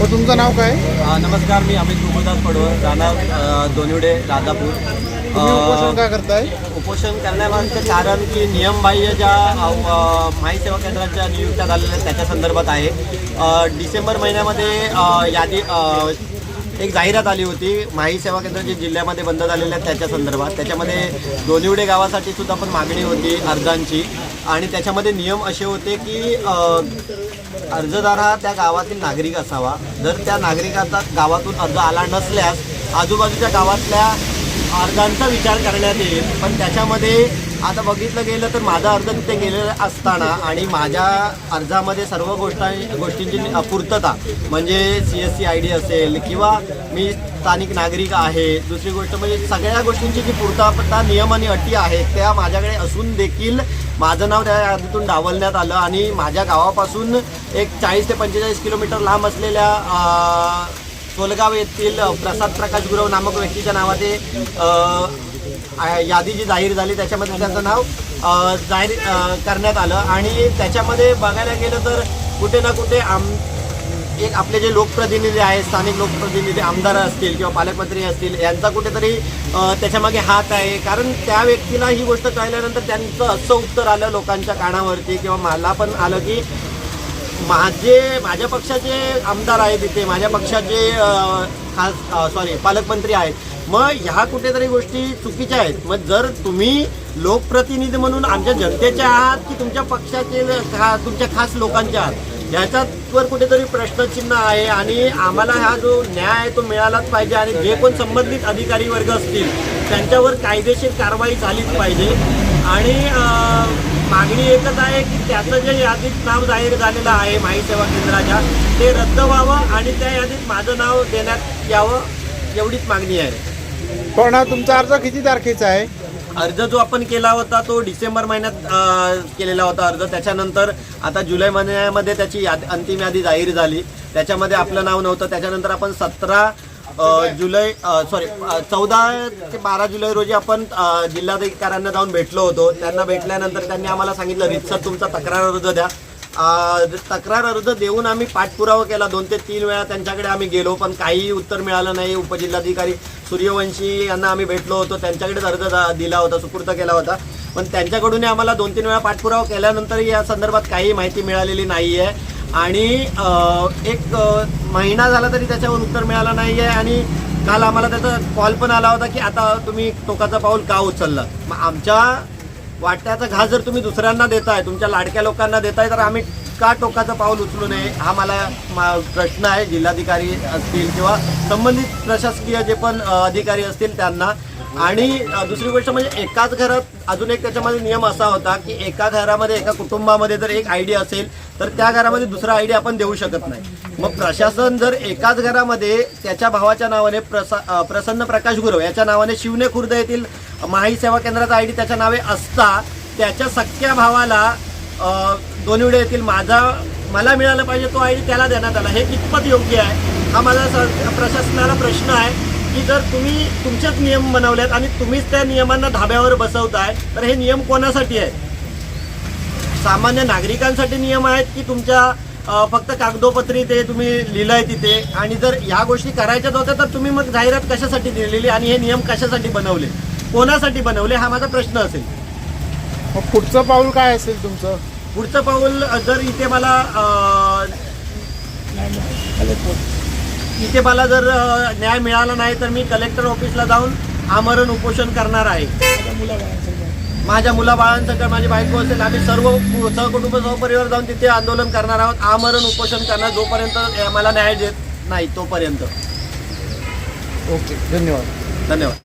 व तुमचं नाव काय? नमस्कार मी अमित गोकुळदास पडवळ राहणार अ, दोनिवडे तुम्ही उपोषण अ, का करताय? उपोषण करण्यामागचं कारण की नियमबाह्य ज्या माहिती सेवा केंद्राच्या नियुक्त्या झालेल्या आहेत त्याच्या संदर्भात आहे. डिसेंबर महिन्यामध्ये यादी एक जाहिरात आली होती. माही सेवा केंद्र जे जिल्ह्यामध्ये बंद झालेले आहेत त्याच्या संदर्भात. त्याच्यामध्ये दोनिवडे गावासाठी सुद्धा पण मागणी होती अर्जांची. आणि त्याच्यामध्ये नियम असे होते की अर्जदार हा त्या गावातील नागरिक असावा. जर त्या नागरिकाचा गावातून अर्ज आला नसल्यास आजूबाजूच्या गावातल्या अर्जांचा विचार करण्यात येईल. पण त्याच्यामध्ये आता बघितलं गेलं तर माझा अर्ज तिथे गेलेला असताना आणि माझ्या अर्जामध्ये सर्व गोष्टा गोष्टींची अपूर्तता म्हणजे C S C I D असेल किंवा मी स्थानिक नागरिक आहे दुसरी गोष्ट म्हणजे सगळ्या गोष्टींची जी पूर्तता नियम आणि अटी आहेत त्या माझ्याकडे असून देखील माझं नाव त्या यादीतून डावलण्यात आलं आणि माझ्या गावापासून एक चाळीस ते पंचेचाळीस किलोमीटर लांब असलेल्या सोलगाव येथील प्रसाद प्रकाश गुरव नामक व्यक्तीच्या नावाचे यादी जी जाहीर झाली त्याच्यामध्ये त्याचं नाव जाहीर करण्यात आलं. आणि त्याच्यामध्ये बघायला गेलं तर कुठे ना कुठे आम एक आपले जे लोकप्रतिनिधी आहेत स्थानिक लोकप्रतिनिधी आमदार असतील किंवा पालकमंत्री असतील यांचा कुठेतरी त्याच्यामागे हात आहे. कारण त्या व्यक्तीला ही गोष्ट कळल्यानंतर त्यांचं असं उत्तर आलं लोकांच्या कानावरती किंवा मला पण आलं की माझे माझ्या पक्षाचे आमदार आहेत तिथे माझ्या पक्षाचे खास सॉरी पालकमंत्री आहेत. मग ह्या कुठेतरी गोष्टी चुकीच्या आहेत. मग जर तुम्ही लोकप्रतिनिधी म्हणून आमच्या जनतेच्या आहात की तुमच्या पक्षाचे खा तुमच्या खास लोकांच्या आहात ह्याच्यावर कुठेतरी प्रश्नचिन्ह आहे आणि आम्हाला हा जो न्याय आहे तो मिळालाच पाहिजे आणि जे कोण संबंधित अधिकारी वर्ग असतील त्यांच्यावर कायदेशीर कारवाई झालीच पाहिजे. आणि मागणी एकच आहे की त्याचं जे यादीत नाव जाहीर झालेलं आहे माही सेवा केंद्राच्या ते रद्द व्हावं आणि त्या यादीत माझं नाव देण्यात यावं एवढीच मागणी आहे. पण हा तुमचा अर्ज किती तारखेचा आहे? अर्ज जो आपण केला होता तो डिसेंबर महिन्यात केलेला होता अर्ज. त्याच्यानंतर आता जुलै महिन्यामध्ये त्याची यादी अंतिम यादी जाहीर झाली. त्याच्यामध्ये आपलं नाव नव्हतं. त्याच्यानंतर आपण सतरा जुलै सॉरी चौदा ते बारा जुलै रोजी आपण जिल्हाधिकाऱ्यांना जाऊन भेटलो होतो. त्यांना भेटल्यानंतर त्यांनी आम्हाला सांगितलं रितसर तुमचा तक्रार अर्ज द्या. तक्रार अर्ज देऊन आम्ही पाठपुरावा केला दोन ते तीन वेळा. त्यांच्याकडे आम्ही गेलो पण काहीही उत्तर मिळालं नाही. उपजिल्हाधिकारी सूर्यवंशी यांना आम्ही भेटलो होतो. त्यांच्याकडेच अर्ज दिला होता सुपूर्त केला होता. पण त्यांच्याकडूनही आम्हाला दोन तीन वेळा पाठपुरावा केल्यानंतरही या संदर्भात काही माहिती मिळालेली नाही आहे आणि एक महिना झाला तरी त्याच्यावर उत्तर मिळालं नाही आहे आणि काल आम्हाला त्याचा कॉल पण आला होता की आता तुम्ही टोकाचं पाऊल का उचललं? मग आमच्या वाट्याचा घास जर तुम्ही दुसऱ्यांना देताय तुमच्या लाडक्या लोकांना देताय तर आम्ही का टोकाचं पाऊल उचलू नये? हा मला प्रश्न आहे. जिल्हाधिकारी असतील किंवा संबंधित प्रशासकीय जे पण अधिकारी असतील त्यांना आणि दुसरी गोष्ट म्हणजे एकाच घरात अजून एक त्याच्यामध्ये नियम असा होता की एका घरामध्ये एका कुटुंबामध्ये जर एक आयडी असेल तर त्या घरामध्ये दुसरा आय डी आपण देऊ शकत नाही. मग प्रशासन जर एकाच घरामध्ये त्याच्या भावाच्या नावाने प्रसा प्रसन्न प्रकाश गुरव याच्या नावाने शिवने खुर्द येथील माही सेवा केंद्राचा आय डी त्याच्या नावे असता त्याच्या सख्या भावाला दोनविडे येथील माझा मला मिळालं पाहिजे तो आय डी त्याला देण्यात आला. हे कितपत योग्य आहे? हा माझा प्रशासनाला प्रश्न आहे. की जर तुम्ही तुमचेच नियम बनवलेत आणि तुम्हीच त्या नियमांना धाब्यावर बसवताय तर हे नियम कोणासाठी आहेत? सामान्य नागरिकांसाठी नियम आहेत की तुमच्या फक्त कागदोपत्री ते तुम्ही लिहिलंय तिथे? आणि जर ह्या गोष्टी करायच्याच होत्या तर तुम्ही मग जाहिरात कशासाठी दिलेली आणि हे नियम कशासाठी बनवले? कोणासाठी बनवले? हा माझा प्रश्न असेल. मग पुढचं पाऊल काय असेल तुमचं? पुढचं पाऊल जर इथे मला इथे मला जर न्याय मिळाला नाही तर मी कलेक्टर ऑफिसला जाऊन आमरण उपोषण करणार आहे. माझ्या मुलाबाळांसकट माझी बायको असेल आम्ही सर्व कु- सहकुटुंब सहपरिवार जाऊन तिथे आंदोलन करणार आहोत. आमरण उपोषण करणार जोपर्यंत मला न्याय देत नाही तोपर्यंत. ओके धन्यवाद. धन्यवाद.